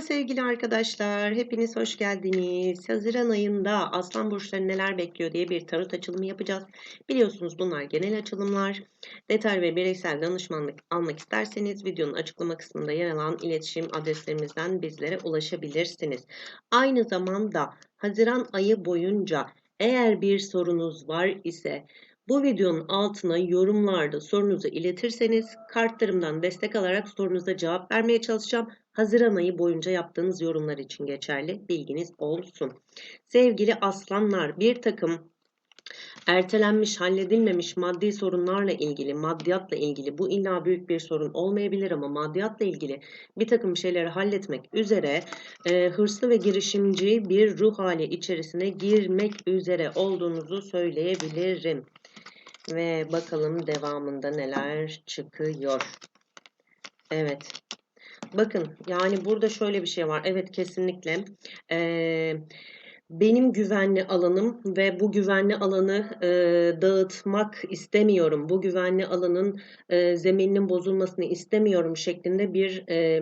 Sevgili arkadaşlar. Hepiniz hoş geldiniz. Haziran ayında Aslan burçları neler bekliyor diye bir tarot açılımı yapacağız. Biliyorsunuz bunlar genel açılımlar. Detay ve bireysel danışmanlık almak isterseniz videonun açıklama kısmında yer alan iletişim adreslerimizden bizlere ulaşabilirsiniz. Aynı zamanda Haziran ayı boyunca eğer bir sorunuz var ise bu videonun altına yorumlarda sorunuzu iletirseniz kartlarımdan destek alarak sorunuza cevap vermeye çalışacağım. Haziran ayı boyunca yaptığınız yorumlar için geçerli. Bilginiz olsun. Sevgili aslanlar bir takım ertelenmiş, halledilmemiş maddi sorunlarla ilgili, maddiyatla ilgili bu illa büyük bir sorun olmayabilir ama maddiyatla ilgili bir takım şeyleri halletmek üzere e, hırslı ve girişimci bir ruh hali içerisine girmek üzere olduğunuzu söyleyebilirim. Ve bakalım devamında neler çıkıyor. Evet. Bakın yani burada şöyle bir şey var. Evet kesinlikle. Ee, benim güvenli alanım ve bu güvenli alanı e, dağıtmak istemiyorum. Bu güvenli alanın e, zemininin bozulmasını istemiyorum şeklinde bir e,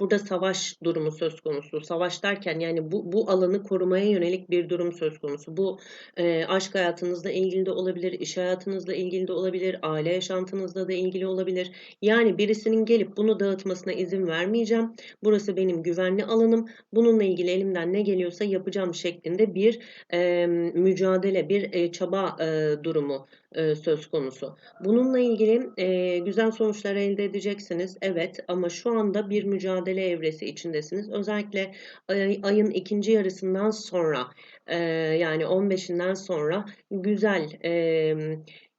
burada savaş durumu söz konusu. Savaş derken yani bu, bu alanı korumaya yönelik bir durum söz konusu. Bu e, aşk hayatınızla ilgili de olabilir, iş hayatınızla ilgili de olabilir, aile yaşantınızla da ilgili olabilir. Yani birisinin gelip bunu dağıtmasına izin vermeyeceğim. Burası benim güvenli alanım. Bununla ilgili elimden ne geliyorsa yapacağım şey şeklinde bir e, mücadele, bir e, çaba e, durumu e, söz konusu. Bununla ilgili e, güzel sonuçlar elde edeceksiniz. Evet ama şu anda bir mücadele evresi içindesiniz. Özellikle ay, ayın ikinci yarısından sonra e, yani 15'inden sonra güzel e,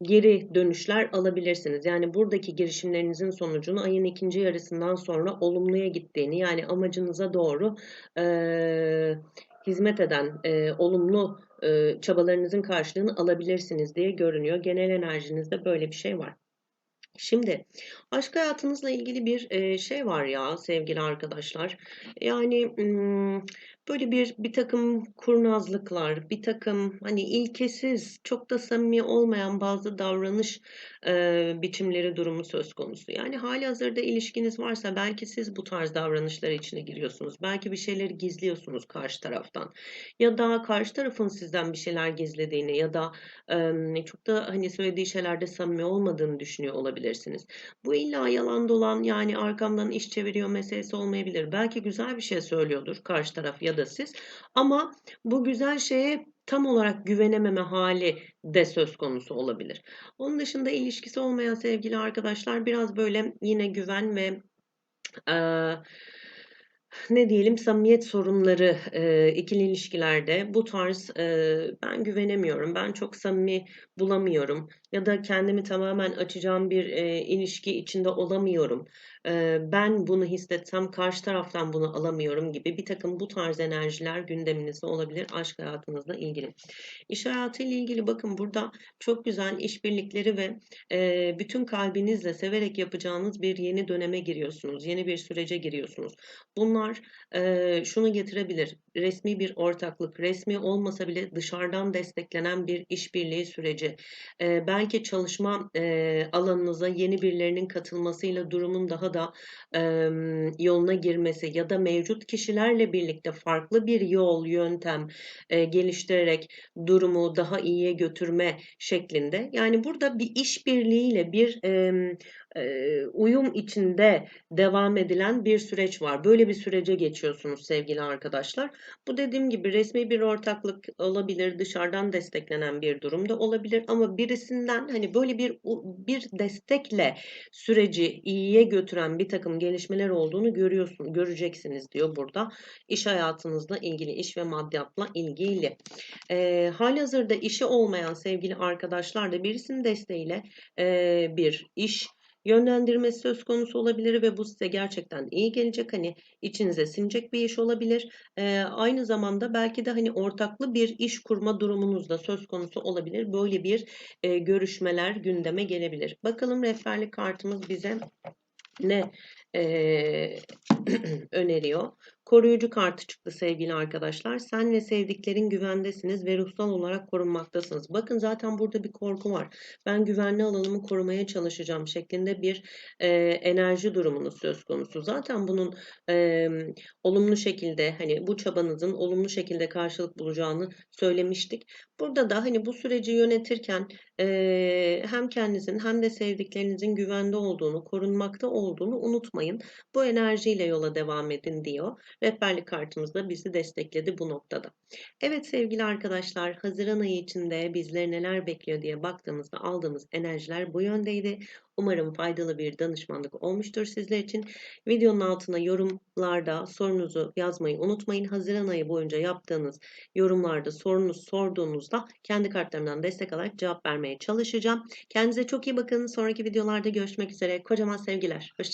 geri dönüşler alabilirsiniz. Yani buradaki girişimlerinizin sonucunu ayın ikinci yarısından sonra olumluya gittiğini yani amacınıza doğru e, hizmet eden e, olumlu e, çabalarınızın karşılığını alabilirsiniz diye görünüyor. Genel enerjinizde böyle bir şey var. Şimdi aşk hayatınızla ilgili bir e, şey var ya sevgili arkadaşlar. Yani böyle bir bir takım kurnazlıklar, bir takım hani ilkesiz, çok da samimi olmayan bazı davranış e, biçimleri durumu söz konusu. Yani hali hazırda ilişkiniz varsa belki siz bu tarz davranışlar içine giriyorsunuz. Belki bir şeyleri gizliyorsunuz karşı taraftan. Ya da karşı tarafın sizden bir şeyler gizlediğini ya da e, çok da hani söylediği şeylerde samimi olmadığını düşünüyor olabilirsiniz. Bu illa yalan dolan yani arkamdan iş çeviriyor meselesi olmayabilir. Belki güzel bir şey söylüyordur karşı taraf ya da siz. Ama bu güzel şeye tam olarak güvenememe hali de söz konusu olabilir. Onun dışında ilişkisi olmayan sevgili arkadaşlar biraz böyle yine güven ve e, ne diyelim samimiyet sorunları e, ikili ilişkilerde bu tarz e, ben güvenemiyorum, ben çok samimi bulamıyorum ya da kendimi tamamen açacağım bir e, ilişki içinde olamıyorum ben bunu hissetsem karşı taraftan bunu alamıyorum gibi bir takım bu tarz enerjiler gündeminizde olabilir aşk hayatınızla ilgili. İş hayatı ile ilgili bakın burada çok güzel işbirlikleri ve bütün kalbinizle severek yapacağınız bir yeni döneme giriyorsunuz. Yeni bir sürece giriyorsunuz. Bunlar şunu getirebilir. Resmi bir ortaklık, resmi olmasa bile dışarıdan desteklenen bir işbirliği süreci. Belki çalışma alanınıza yeni birilerinin katılmasıyla durumun daha da e, yoluna girmesi ya da mevcut kişilerle birlikte farklı bir yol, yöntem e, geliştirerek durumu daha iyiye götürme şeklinde. Yani burada bir işbirliğiyle bir e, uyum içinde devam edilen bir süreç var. Böyle bir sürece geçiyorsunuz sevgili arkadaşlar. Bu dediğim gibi resmi bir ortaklık olabilir, dışarıdan desteklenen bir durumda olabilir ama birisinden hani böyle bir bir destekle süreci iyiye götüren bir takım gelişmeler olduğunu görüyorsun, göreceksiniz diyor burada. İş hayatınızla ilgili, iş ve maddiyatla ilgili. E, hazırda işi olmayan sevgili arkadaşlar da birisinin desteğiyle e, bir iş yönlendirmesi söz konusu olabilir ve bu size gerçekten iyi gelecek. Hani içinize sinecek bir iş olabilir. Ee, aynı zamanda belki de hani ortaklı bir iş kurma durumunuz da söz konusu olabilir. Böyle bir e, görüşmeler gündeme gelebilir. Bakalım rehberlik kartımız bize ne eee, öneriyor. Koruyucu kartı çıktı sevgili arkadaşlar. Sen ve sevdiklerin güvendesiniz ve ruhsal olarak korunmaktasınız. Bakın zaten burada bir korku var. Ben güvenli alanımı korumaya çalışacağım şeklinde bir eee, enerji durumunuz söz konusu. Zaten bunun eee, olumlu şekilde hani bu çabanızın olumlu şekilde karşılık bulacağını söylemiştik. Burada da hani bu süreci yönetirken eee, hem kendinizin hem de sevdiklerinizin güvende olduğunu, korunmakta olduğunu unutmayın. Bu enerjiyle yola devam edin diyor. Rehberlik kartımız da bizi destekledi bu noktada. Evet sevgili arkadaşlar, Haziran ayı içinde bizleri neler bekliyor diye baktığımızda aldığımız enerjiler bu yöndeydi. Umarım faydalı bir danışmanlık olmuştur sizler için. Videonun altına yorumlarda sorunuzu yazmayı unutmayın. Haziran ayı boyunca yaptığınız yorumlarda sorunuz sorduğunuzda kendi kartlarımdan destek alarak cevap vermeye çalışacağım. Kendinize çok iyi bakın. Sonraki videolarda görüşmek üzere. Kocaman sevgiler. Hoşçakalın.